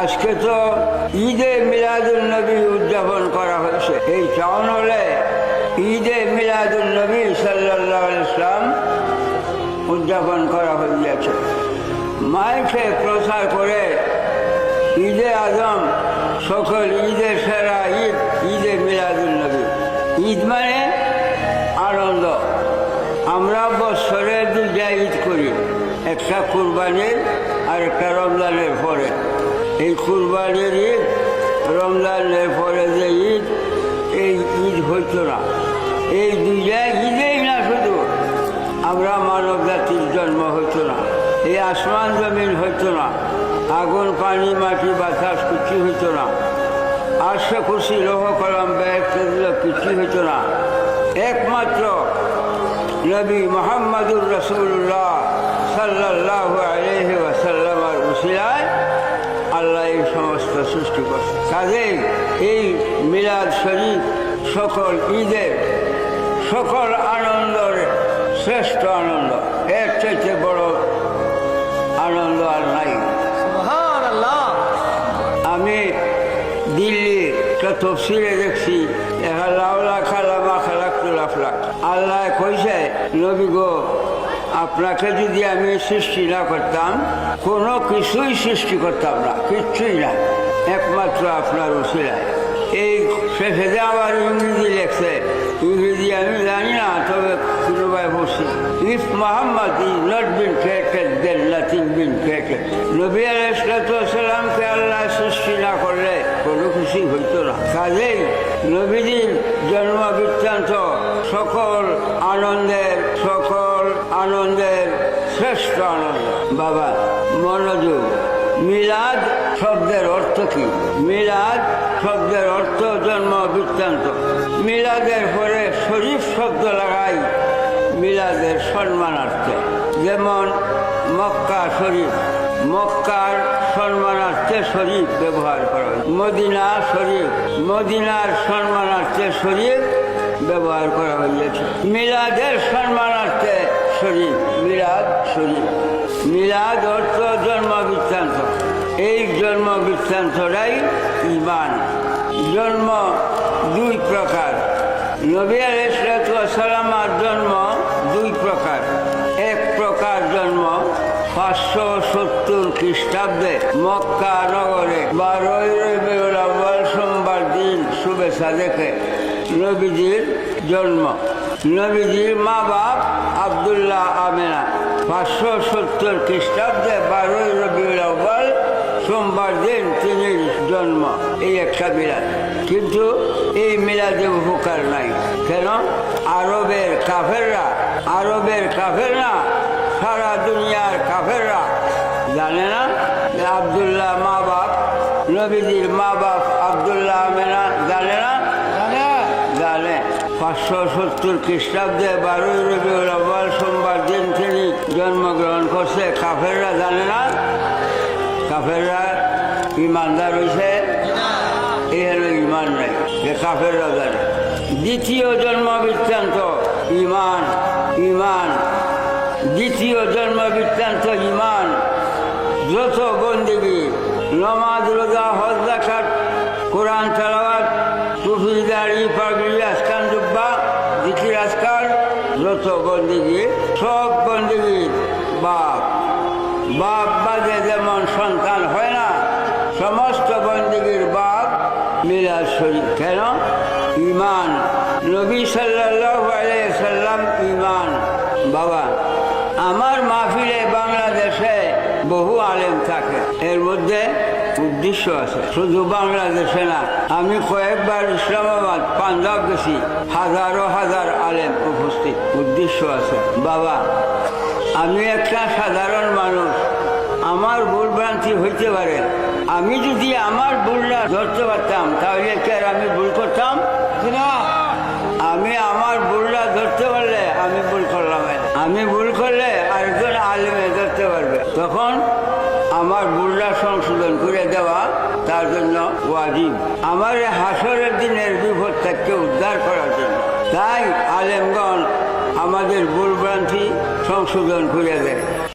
আজকে তো ঈদে মিলাদুল নবী উদযাপন করা হয়েছে। এই টাউন হলে ঈদে মিলাদুল নবী সাল্লাহ ইসলাম উদযাপন করা হইয়াছে। মাইকে প্রচার করে ঈদে আজম, সকল ঈদের সেরা ঈদ, ঈদে মিলাদুল নবী। ঈদ মানে আনন্দ। আমরা বছরে দুইটা ঈদ করি, একটা কুরবানির আর একটা রমজানের পরে। এই কুরবানির ঈদ, রমজানের পরে যে ঈদ, এই ঈদ হইতো না। এই দুইটা ঈদেই না শুধু আমরা মানব জাতির জন্ম হইতো না, এই আসমান জমিন হইতো না, আগুন, পানি, মাটি, বাতাস কিছু হইতো না আশা খুশি লৌহ, কলম, ব্যাগ কিছু হইতো না। একমাত্র নবী মোহাম্মদুর রসুল্লাহ সাল্লাহ আলহি ওয়াসাল্লামার সমস্ত সৃষ্টি করছে কাজেই এই মিলাদ শরীফ সকল ঈদের সকল আনন্দের শ্রেষ্ঠ আনন্দ। এর চাইতে বড় আনন্দ আর নাই। আমি দিল্লি তফসিলে দেখছি আল্লাহ কইছে নবী গো আপনাকে যদি আমি সৃষ্টি না করতাম কোনো কিছুই সৃষ্টি করতাম না কিচ্ছুই না। একমাত্র আপনার উশিলায় এই শেষে আবার ইংরেজি লেখছে, ইংরেজি আমি জানি না, তবে কোনোবাই বলছি if Muhammad is not been created then nothing been created নবী আলাইসালামকে আল্লাহ সৃষ্টি না করলে কোনো কিছুই হইতো না। কাজেই নবীজির জন্ম বৃত্তান্ত সকল আনন্দের সকল আনন্দের শ্রেষ্ঠ আনন্দ। বাবা, মনোযোগ, মিলাদ শব্দের অর্থ কি? মিলাদ শব্দের অর্থ জন্ম বৃত্তান্ত। মিলাদের পরে শরীফ শব্দ লাগাই মিলাদের সম্মানার্থে। যেমন মক্কা শরীফ, মক্কার সম্মানার্থে শরীফ ব্যবহার করা হয়। মদিনা শরীফ, মদিনার সম্মানার্থে শরীফ ব্যবহার করা হয়েছে। মিলাদের সম্মানার্থে শরীফ মিলাদ শরীফ। মিলাদ অর্থ জন্ম বৃত্তান্তটাই ইমান। জন্ম দুই প্রকার। নবী আলাইসালামার জন্ম দুই প্রকার। এক প্রকার জন্ম পাঁচশো সত্তর খ্রিস্টাব্দে মক্কা নগরে বারোই রবিউল আউ্বাল সোমবার দিন শুভেচ্ছা দেখে নবীজির জন্ম। নবীজির মা বাপ আবদুল্লাহ আমেনা পাঁচশো সত্তর খ্রিস্টাব্দে বারোই রবিউল আউ্বাল সোমবার দিন তিনি জন্ম এই একটা মিলাদ। কিন্তু এই মিলাদে উপকার নাই। কেন? আরবের কাফেররা আরবের কাফেররা সারা দুনিয়ার কাফেররা জানে না? আবদুল্লাহ মা বাপ নবীজির মা বাপ আবদুল্লাহ আমেনা জানে না? জানে। পাঁচশো সত্তর খ্রিস্টাব্দে বারোই রবিউল ইমানদার ইমান নাই যে কাফেররা জানে দ্বিতীয় জন্ম বৃত্তান্ত ইমান ইমান দ্বিতীয় জন্ম বৃত্তান্ত ইমান যত বন্দিগি নমাজ রোজা হজ জাকাত কোরআন তালাওয়াত টুফি দাড়ি পাগড়ি আসকান জুব্বা জিকির আসকার যত বন্দিগি সব বন্দিগি বাপ বাপ বাদে যেমন সন্তান হয় না সমস্ত বন্দিগির বাপ মিলাদ শরীফ। কেন? ইমান নবী সাল্লাম ইমান বাবা, আমার মাহফিলে বাংলাদেশে বহু আলেম থাকে। এর মধ্যে উদ্দেশ্য আছে। শুধু বাংলাদেশে না, আমি কয়েকবার ইসলামাবাদ, পাঞ্জাব গেছি। হাজারো হাজার আলেম উপস্থিত। উদ্দেশ্য আছে। বাবা, আমি একটা সাধারণ মানুষ। আমার ভুল ভ্রান্তি হইতে পারে। আমি যদি আমার ভুলটা ধরতে পারতাম তাহলে কি আর আমি ভুল করতাম? না। আমি আমার ভুলটা ধরতে পারলে আমি ভুল করলাম। আমি ভুল করলে আরেকজন আলেমে ধরতে পারবে। তখন আমার ভুলটা সংশোধন করে দেওয়া তার জন্য ওয়াজিব। আমার হাসরের দিনের বিপদ থেকে উদ্ধার করার জন্য। তাই আলেমগণ আমাদের ভুল ভ্রান্তি সংশোধন করে দেয়।